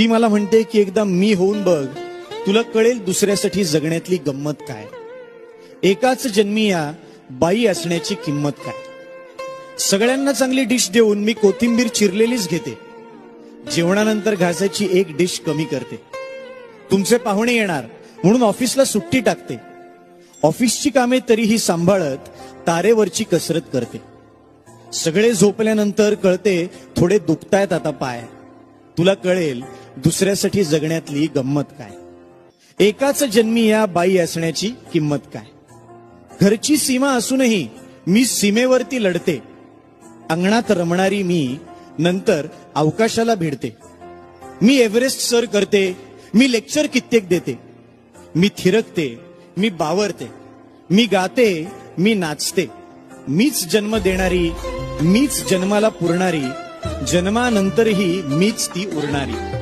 ती मला म्हणते की एकदा मी होऊन बघ तुला कळेल दुसऱ्यासाठी जगण्यातली गंमत काय. एकाच जन्मी या बाई असण्याची किंमत काय. सगळ्यांना चांगली डिश देऊन मी कोथिंबीर चिरलेलीच घेते. जेवणानंतर घासाची एक डिश कमी करते. तुमचे पाहुणे येणार म्हणून ऑफिसला सुट्टी टाकते. ऑफिसची कामे तरीही सांभाळत तारेवरची कसरत करते. सगळे झोपल्यानंतर कळते थोडे दुखतायत आता पाय. तुला कळेल दुसऱ्यासाठी जगण्यातली गंमत काय. एकाच जन्मी या बाई असण्याची किंमत काय. घरची सीमा असूनही मी सीमेवरती लढते. अंगणात रमणारी मी नंतर अवकाशाला भिडते. मी एव्हरेस्ट सर करते मी लेक्चर कित्येक देते. मी थिरकते मी बावरते. मी गाते मी नाचते. मीच जन्म देणारी मीच जन्माला पुरणारी जन्मानंतरही मीच ती उरणारी.